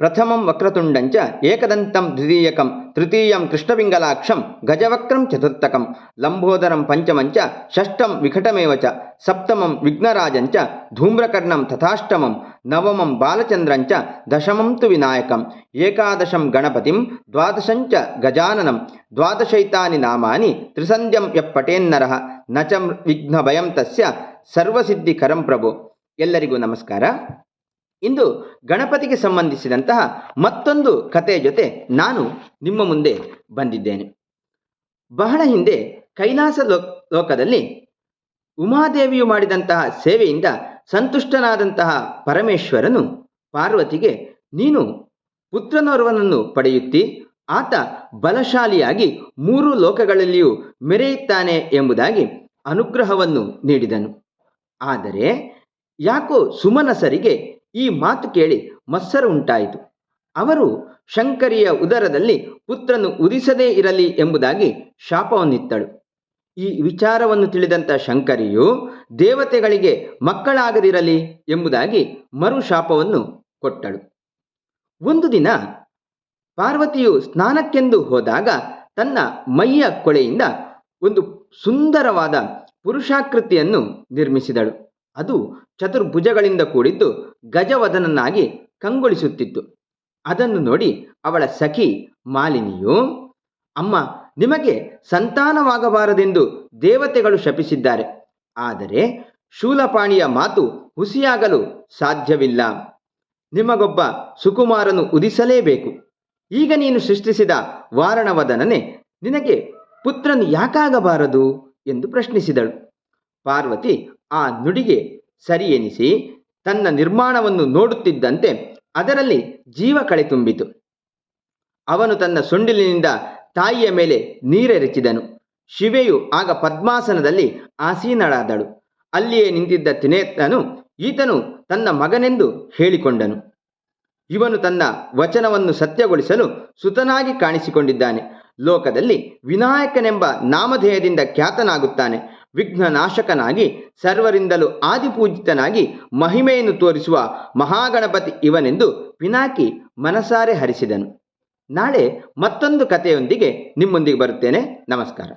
ಪ್ರಥಮಂ ವಕ್ರತುಂಡಂಚ ಏಕದಂತಂ ದ್ವಿತೀಯಕಂ ತೃತೀಯಂ ಕೃಷ್ಣಪಿಂಗಲಾಕ್ಷಂ ಗಜವಕ್ರಂ ಚತುರ್ಥಕಂ ಲಂಬೋದರಂ ಪಂಚಮಂಚ ಷಷ್ಠಂ ವಿಕಟಮೇವ ಚ ಸಪ್ತಮಂ ವಿಘ್ನರಾಜಂಚ ಧೂಮ್ರಕರ್ಣಂ ತಥಾಷ್ಟಮಂ ನವಮಂ ಬಾಲಚಂದ್ರಂಚ ದಶಮಂ ತು ವಿನಾಯಕಂ ಏಕಾದಶಂ ಗಣಪತಿಂ ದ್ವಾದಶಂಚ ಗಜಾನನಂ ದ್ವಾದಶೈತಾನಿ ನಾಮಾನಿ ತ್ರಿಸಂಧ್ಯಂ ಯಃ ಪಟೇನ್ನರಃ ನ ಚ ವಿಘ್ನಭಯಂ ತಸ್ಯ ಸರ್ವಸಿದ್ಧಿಕರಂ ಪ್ರಭು ಎಲ್ಲರಿಗೂ ನಮಸ್ಕಾರ ಇಂದು ಗಣಪತಿಗೆ ಸಂಬಂಧಿಸಿದಂತಹ ಮತ್ತೊಂದು ಕಥೆಯ ಜೊತೆ ನಾನು ನಿಮ್ಮ ಮುಂದೆ ಬಂದಿದ್ದೇನೆ. ಬಹಳ ಹಿಂದೆ ಕೈಲಾಸ ಲೋಕ್, ಲೋಕದಲ್ಲಿ ಉಮಾದೇವಿಯು ಮಾಡಿದಂತಹ ಸೇವೆಯಿಂದ ಸಂತುಷ್ಟನಾದಂತಹ ಪರಮೇಶ್ವರನು ಪಾರ್ವತಿಗೆ, ನೀನು ಪುತ್ರನೋರ್ವನನ್ನು ಪಡೆಯುತ್ತಿ, ಆತ ಬಲಶಾಲಿಯಾಗಿ ಮೂರು ಲೋಕಗಳಲ್ಲಿಯೂ ಮೆರೆಯುತ್ತಾನೆ ಎಂಬುದಾಗಿ ಅನುಗ್ರಹವನ್ನು ನೀಡಿದನು. ಆದರೆ ಯಾಕೋ ಸುಮನಸರಿಗೆ ಈ ಮಾತು ಕೇಳಿ ಮತ್ಸರ ಉಂಟಾಯಿತು. ಅವರು ಶಂಕರಿಯ ಉದರದಲ್ಲಿ ಪುತ್ರನು ಉದಿಸದೇ ಇರಲಿ ಎಂಬುದಾಗಿ ಶಾಪವನ್ನಿತ್ತಳು. ಈ ವಿಚಾರವನ್ನು ತಿಳಿದಂಥ ಶಂಕರಿಯು ದೇವತೆಗಳಿಗೆ ಮಕ್ಕಳಾಗದಿರಲಿ ಎಂಬುದಾಗಿ ಮರು ಶಾಪವನ್ನು ಕೊಟ್ಟಳು. ಒಂದು ದಿನ ಪಾರ್ವತಿಯು ಸ್ನಾನಕ್ಕೆಂದು ಹೋದಾಗ ತನ್ನ ಮೈಯ ಕೊಳೆಯಿಂದ ಒಂದು ಸುಂದರವಾದ ಪುರುಷಾಕೃತಿಯನ್ನು ನಿರ್ಮಿಸಿದಳು. ಅದು ಚತುರ್ಭುಜಗಳಿಂದ ಕೂಡಿದ್ದು ಗಜವದನನ್ನಾಗಿ ಕಂಗೊಳಿಸುತ್ತಿತ್ತು. ಅದನ್ನು ನೋಡಿ ಅವಳ ಸಖಿ ಮಾಲಿನಿಯು, ಅಮ್ಮ, ನಿಮಗೆ ಸಂತಾನವಾಗಬಾರದೆಂದು ದೇವತೆಗಳು ಶಪಿಸಿದ್ದಾರೆ. ಆದರೆ ಶೂಲಪಾಣಿಯ ಮಾತು ಹುಸಿಯಾಗಲು ಸಾಧ್ಯವಿಲ್ಲ. ನಿಮಗೊಬ್ಬ ಸುಕುಮಾರನು ಉದಿಸಲೇಬೇಕು. ಈಗ ನೀನು ಸೃಷ್ಟಿಸಿದ ವಾರಣವದನನೆ ನಿನಗೆ ಪುತ್ರನು ಯಾಕಾಗಬಾರದು? ಎಂದು ಪ್ರಶ್ನಿಸಿದಳು. ಪಾರ್ವತಿ ಆ ನುಡಿಗೆ ಸರಿ ಎನಿಸಿ ತನ್ನ ನಿರ್ಮಾಣವನ್ನು ನೋಡುತ್ತಿದ್ದಂತೆ ಅದರಲ್ಲಿ ಜೀವ ಕಳೆ ತುಂಬಿತು. ಅವನು ತನ್ನ ಸೊಂಡಿಲಿನಿಂದ ತಾಯಿಯ ಮೇಲೆ ನೀರೆರಚಿದನು ಶಿವೆಯು ಆಗ ಪದ್ಮಾಸನದಲ್ಲಿ ಆಸೀನಳಾದಳು. ಅಲ್ಲಿಯೇ ನಿಂತಿದ್ದ ತಿನೇತನು ಈತನು ತನ್ನ ಮಗನೆಂದು ಹೇಳಿಕೊಂಡನು. ಇವನು ತನ್ನ ವಚನವನ್ನು ಸತ್ಯಗೊಳಿಸಲು ಸುತನಾಗಿ ಕಾಣಿಸಿಕೊಂಡಿದ್ದಾನೆ. ಲೋಕದಲ್ಲಿ ವಿನಾಯಕನೆಂಬ ನಾಮಧೇಯದಿಂದ ಖ್ಯಾತನಾಗುತ್ತಾನೆ. ವಿಘ್ನ ನಾಶಕನಾಗಿ ಸರ್ವರಿಂದಲೂ ಆದಿಪೂಜಿತನಾಗಿ ಮಹಿಮೆಯನ್ನು ತೋರಿಸುವ ಮಹಾಗಣಪತಿ ಇವನೆಂದು ಪಿನಾಕಿ ಮನಸಾರೆ ಹರಿಸಿದನು. ನಾಳೆ ಮತ್ತೊಂದು ಕಥೆಯೊಂದಿಗೆ ನಿಮ್ಮೊಂದಿಗೆ ಬರುತ್ತೇನೆ. ನಮಸ್ಕಾರ.